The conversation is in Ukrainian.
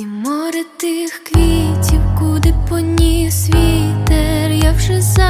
І море тих квітів, куди поніс вітер, я вже за.